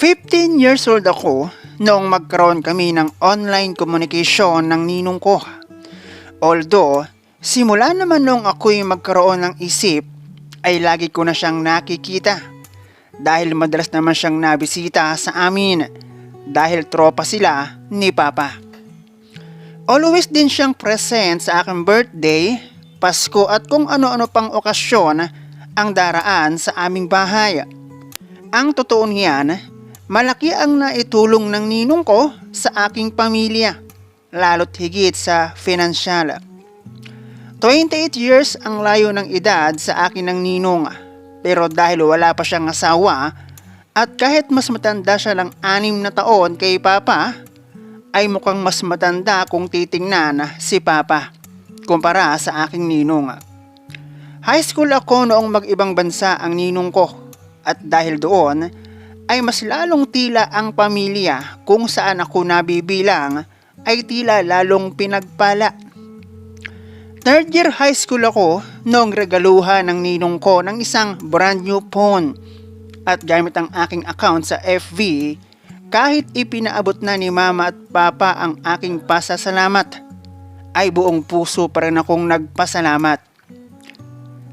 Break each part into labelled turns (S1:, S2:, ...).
S1: 15 years old ako noong magkaroon kami ng online communication ng ninong ko. Although, simula naman noong ako'y magkaroon ng isip, ay lagi ko na siyang nakikita. Dahil madalas naman siyang nabisita sa amin. Dahil tropa sila ni Papa. Always din siyang present sa aking birthday, Pasko at kung ano-ano pang okasyon ang daraan sa aming bahay. Ang totoo niyan, malaki ang naitulong ng ninong ko sa aking pamilya, lalo't higit sa finansyal. 28 years ang layo ng edad sa akin ng ninong, pero dahil wala pa siyang asawa, at kahit mas matanda siya lang anim na taon kay Papa, ay mukhang mas matanda kung titingnan si Papa kumpara sa aking ninong. High school ako noong mag-ibang bansa ang ninong ko at dahil doon ay mas lalong tila ang pamilya kung saan ako nabibilang ay tila lalong pinagpala. Third year high school ako noong regaluhan ng ninong ko ng isang brand new phone at gamit ang aking account sa FV kahit ipinaabot na ni mama at papa ang aking pasasalamat ay buong puso pa rin akong nagpasalamat.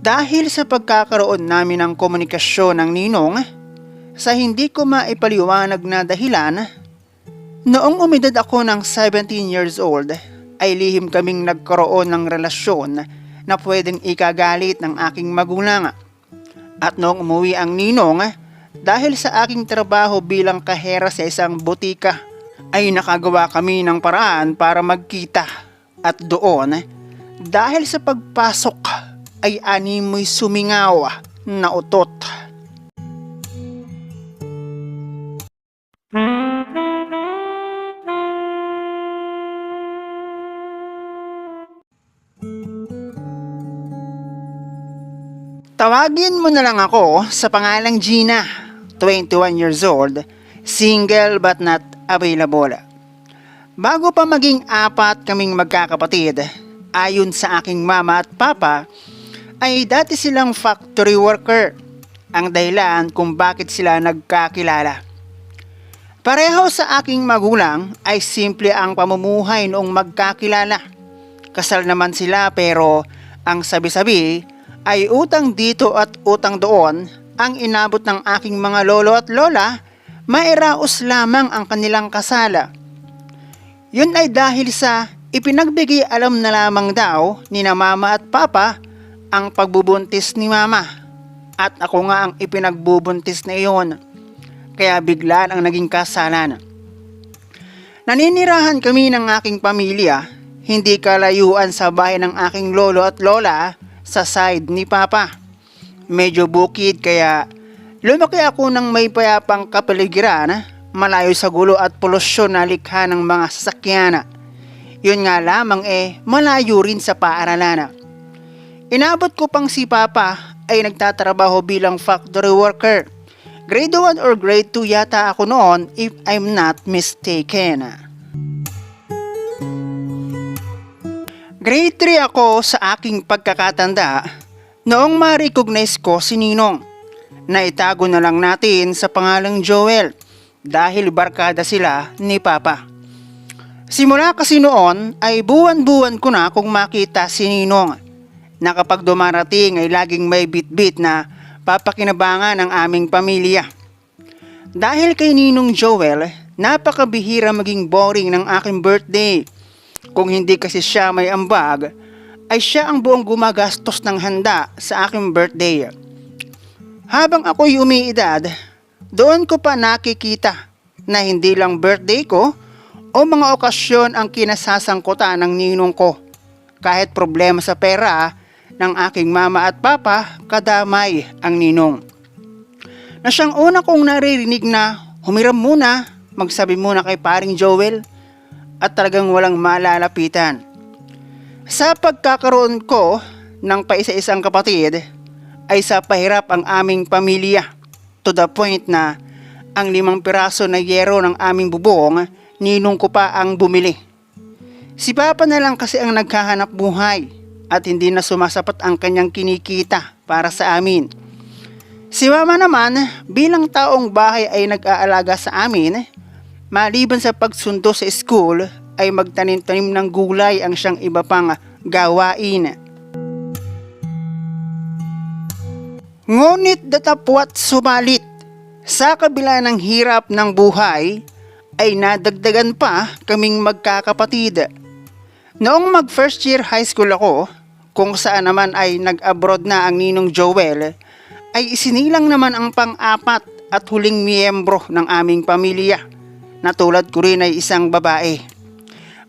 S1: Dahil sa pagkakaroon namin ng komunikasyon ng ninong, sa hindi ko maipaliwanag na dahilan, noong umidad ako ng 17 years old, ay lihim kaming nagkaroon ng relasyon na pwedeng ikagalit ng aking magulang. At noong umuwi ang ninong, dahil sa aking trabaho bilang kahera sa isang butika, ay nakagawa kami ng paraan para magkita at doon, dahil sa pagpasok ay animoy sumingaw na utot. Tawagin mo na lang ako sa pangalang Gina, 21 years old, single but not available. Bago pa maging apat kaming magkakapatid, ayon sa aking mama at papa, ay dati silang factory worker. Ang dahilan kung bakit sila nagkakilala. Pareho sa aking magulang ay simple ang pamumuhay noong magkakilala. Kasal naman sila pero ang sabi-sabi ay utang dito at utang doon ang inabot ng aking mga lolo at lola, mairaos lamang ang kanilang kasala. Yun ay dahil sa ipinagbigay alam na lamang daw ni na mama at papa ang pagbubuntis ni mama. At ako nga ang ipinagbubuntis na iyon. Kaya bigla ang naging kasalan. Naninirahan kami ng aking pamilya, hindi kalayuan sa bahay ng aking lolo at lola sa side ni papa. Medyo bukid kaya lumaki ako ng may payapang kapaligiran malayo sa gulo at polusyon na likha ng mga sasakyan. Yun nga lamang eh, malayo rin sa paaralan. Inabot ko pang si Papa ay nagtatrabaho bilang factory worker. Grade 1 or grade 2 yata ako noon if I'm not mistaken. Grade 3 ako sa aking pagkakatanda noong ma-recognize ko si Ninong. Naitago na lang natin sa pangalang Joel dahil barkada sila ni Papa. Simula kasi noon ay buwan-buwan ko na kung makita si Ninong na kapag dumarating ay laging may bit-bit na papakinabangan ng aming pamilya. Dahil kay Ninong Joel, napakabihira maging boring ng aking birthday. Kung hindi kasi siya may ambag, ay siya ang buong gumagastos ng handa sa aking birthday. Habang ako'y umiidad, doon ko pa nakikita na hindi lang birthday ko o mga okasyon ang kinasasangkutan ng ninong ko. Kahit problema sa pera ng aking mama at papa, kadamay ang ninong. Na siyang una kong naririnig na humiram muna, magsabi muna kay paring Joel at talagang walang malalapitan. Sa pagkakaroon ko ng paisa-isang kapatid, ay sa pahirap ang aming pamilya to the point na ang limang piraso na yero ng aming bubong, ninong ko pa ang bumili. Si Papa na lang kasi ang naghahanap buhay at hindi na sumasapat ang kanyang kinikita para sa amin. Si mama naman, bilang taong bahay ay nag-aalaga sa amin, maliban sa pagsundo sa school, ay magtanim-tanim ng gulay ang siyang iba pang gawain. Ngunit datapwat sumalit, sa kabila ng hirap ng buhay, ay nadagdagan pa kaming magkakapatid. Noong mag first year high school ako, kung saan naman ay nag-abroad na ang ninong Joel, ay isinilang naman ang pang-apat at huling miyembro ng aming pamilya, na tulad ko rin ay isang babae.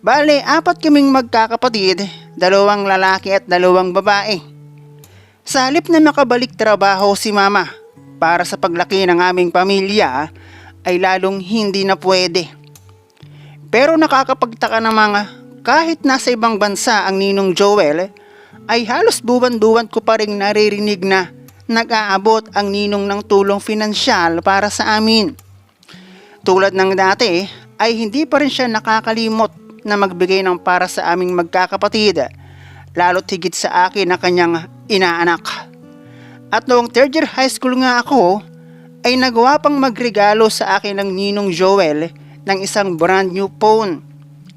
S1: Bale, apat kaming magkakapatid, dalawang lalaki at dalawang babae. Sa halip na makabalik trabaho si mama para sa paglaki ng aming pamilya, ay lalong hindi na pwede. Pero nakakapagtaka na mga kahit nasa ibang bansa ang ninong Joel, ay halos buwan-buwan ko pa rin naririnig na nag-aabot ang ninong ng tulong finansyal para sa amin. Tulad ng dati, ay hindi pa rin siya nakakalimot na magbigay ng para sa aming magkakapatid, lalo't higit sa akin na kanyang inaanak. At noong third year high school nga ako, ay nagawa pang magregalo sa akin ng ninong Joel ng isang brand new phone.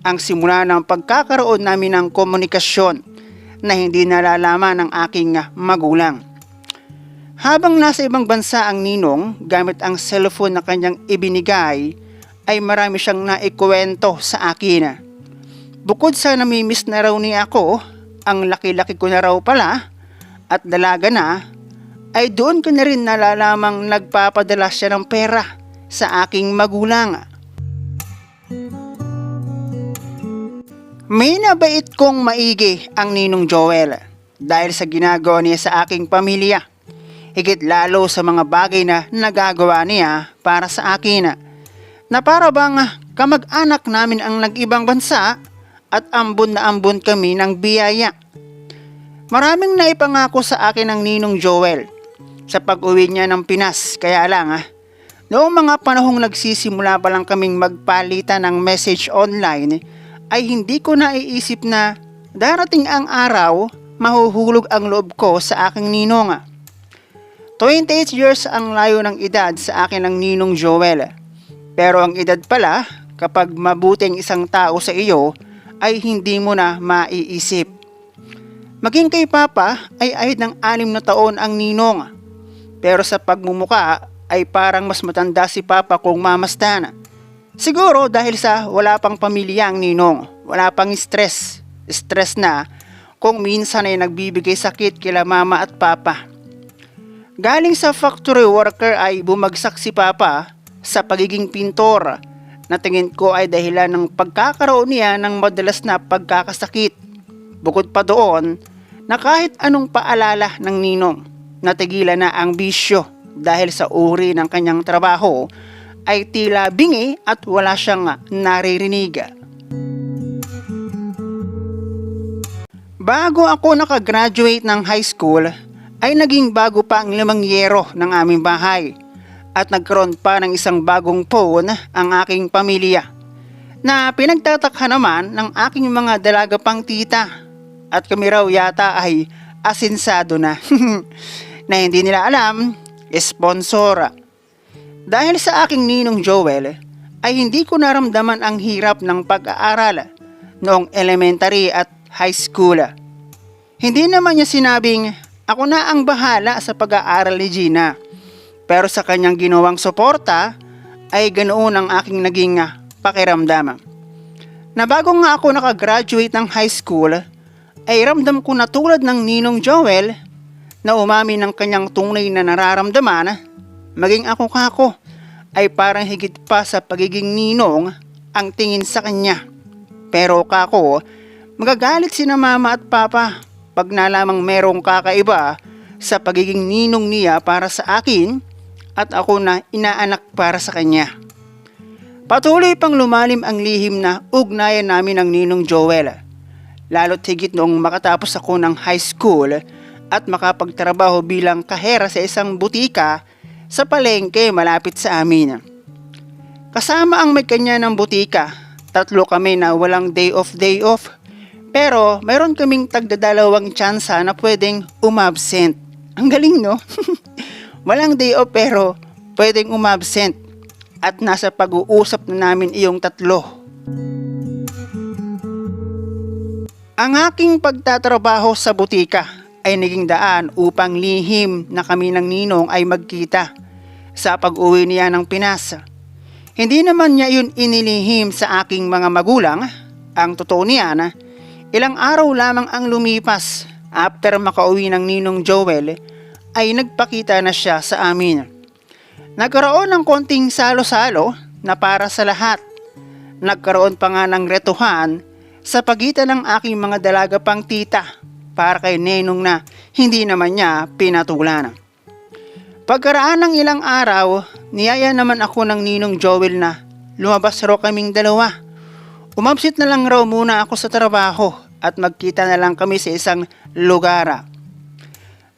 S1: Ang simula ng pagkakaroon namin ng komunikasyon na hindi nalalaman ng aking magulang. Habang nasa ibang bansa ang ninong gamit ang cellphone na kanyang ibinigay, ay marami siyang naikwento sa akin. Bukod sa namimiss na raw niya ako, ang laki-laki ko na raw pala at dalaga na, ay doon ko na rin nalalamang nagpapadala siya ng pera sa aking magulang. May nabait kong maigi ang ninong Joel dahil sa ginagawa niya sa aking pamilya. Higit lalo sa mga bagay na nagagawa niya para sa akin. Na para bang kamag-anak namin ang nag-ibang bansa at ambon na ambon kami ng biyaya. Maraming naipangako sa akin ng ninong Joel sa pag-uwi niya ng Pinas kaya lang ah, noong mga panahong nagsisimula pa lang kaming magpalitan ng message online ay hindi ko naiisip na darating ang araw mahuhulog ang loob ko sa aking ninong. 28 years ang layo ng edad sa akin ng ninong Joel. Pero ang edad pala, kapag mabuting isang tao sa iyo, ay hindi mo na maiisip. Maging kay Papa ay ahid ng anim na taon ang ninong. Pero sa pagmumuka ay parang mas matanda si Papa kung mamastan. Siguro dahil sa wala pang pamilya ang ninong, wala pang stress. Stress na kung minsan ay nagbibigay sakit kila mama at papa. Galing sa factory worker ay bumagsak si papa sa pagiging pintor na tingin ko ay dahilan ng pagkakaroon niya ng madalas na pagkakasakit. Bukod pa doon, na kahit anong paalala ng ninong, natigilan na ang bisyo dahil sa uri ng kanyang trabaho ay tila bingi at wala siyang naririnig. Bago ako nakagraduate ng high school, ay naging bago pa ang limang yero ng aming bahay at nagkaroon pa ng isang bagong phone ang aking pamilya na pinagtatakha naman ng aking mga dalaga pang tita at kami raw yata ay asinsado na na hindi nila alam sponsor. Dahil sa aking ninong Joel ay hindi ko naramdaman ang hirap ng pag-aaral noong elementary at high school. Hindi naman niya sinabing ako na ang bahala sa pag-aaral ni Gina. Pero sa kanyang ginawang suporta ay ganoon ang aking naging ah, pakiramdam. Na bago nga ako nakagraduate ng high school, ay ramdam ko na tulad ng ninong Joel na umami ng kanyang tunay na nararamdaman, maging ako kako ay parang higit pa sa pagiging ninong ang tingin sa kanya. Pero kako, magagalit sina mama at papa pag nalamang merong kakaiba sa pagiging ninong niya para sa akin at ako na inaanak para sa kanya. Patuloy pang lumalim ang lihim na ugnayan namin ng ninong Joel. Lalo't higit noong makatapos ako ng high school at makapagtrabaho bilang kahera sa isang butika sa palengke malapit sa amin. Kasama ang may kanya ng butika, tatlo kami na walang day off day off pero meron kaming tagdadalawang tsansa na pwedeng umabsent. Ang galing no? Walang day off pero pwedeng umabsent at nasa pag-uusap na namin iyong tatlo. Ang aking pagtatrabaho sa butika ay naging daan upang lihim na kami ng ninong ay magkita sa pag-uwi niya ng Pinas. Hindi naman niya yun inilihim sa aking mga magulang. Ang totoo niyan, ilang araw lamang ang lumipas after makauwi ng ninong Joel ay nagpakita na siya sa amin. Nagkaroon ng konting salo-salo na para sa lahat. Nagkaroon pa nga ng retuhan sa pagitan ng aking mga dalaga pang tita para kay Nenong na hindi naman niya pinatulan. Pagkaraan ng ilang araw, niyaya naman ako ng Ninong Joel na lumabas raw kaming dalawa. Umabsit na lang raw muna ako sa trabaho at magkita na lang kami sa isang lugar.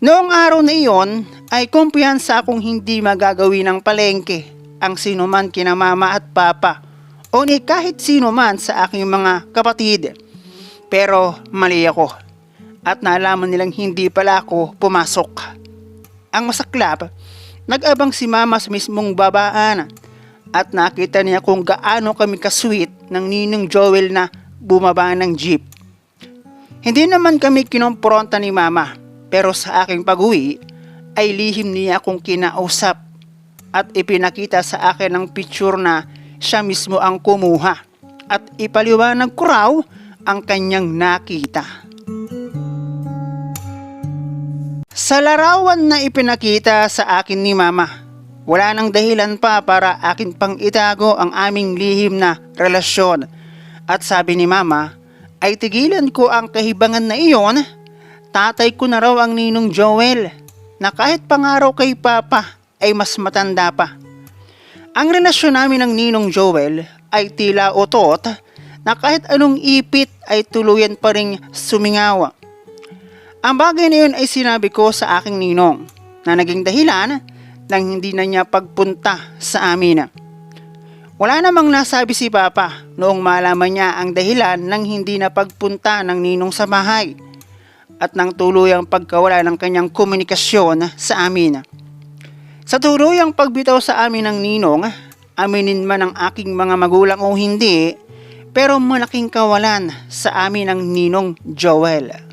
S1: Noong araw na iyon ay kumpiyansa akong hindi magagawi ng palengke ang sinuman kina mama at papa o ni kahit sino man sa aking mga kapatid. Pero mali ako at nalaman nilang hindi pala ako pumasok. Ang masaklap, nag-abang si mama sa mismong babaan at nakita niya kung gaano kami kasweet ng ninong Joel na bumaba ng jeep. Hindi naman kami kinompronta ni mama pero sa aking pag-uwi ay lihim niya akong kinausap at ipinakita sa akin ang picture na siya mismo ang kumuha at ipaliwanag ko raw ang kanyang nakita. Sa larawan na ipinakita sa akin ni Mama, wala nang dahilan pa para akin pang itago ang aming lihim na relasyon. At sabi ni Mama, ay tigilan ko ang kahibangan na iyon, tatay ko na raw ang ninong Joel, na kahit pangaraw kay Papa ay mas matanda pa. Ang relasyon namin ng ninong Joel ay tila otot na kahit anong ipit ay tuluyan pa ring sumingawa. Ang bagay na yun ay sinabi ko sa aking ninong na naging dahilan ng hindi na niya pagpunta sa amin. Wala namang nasabi si Papa noong malaman niya ang dahilan ng hindi na pagpunta ng ninong sa bahay at ng tuluyang pagkawala ng kanyang komunikasyon sa amin. Sa tuluyang pagbitaw sa amin ng ninong, aminin man ng aking mga magulang o hindi, pero malaking kawalan sa amin ng ninong Joel.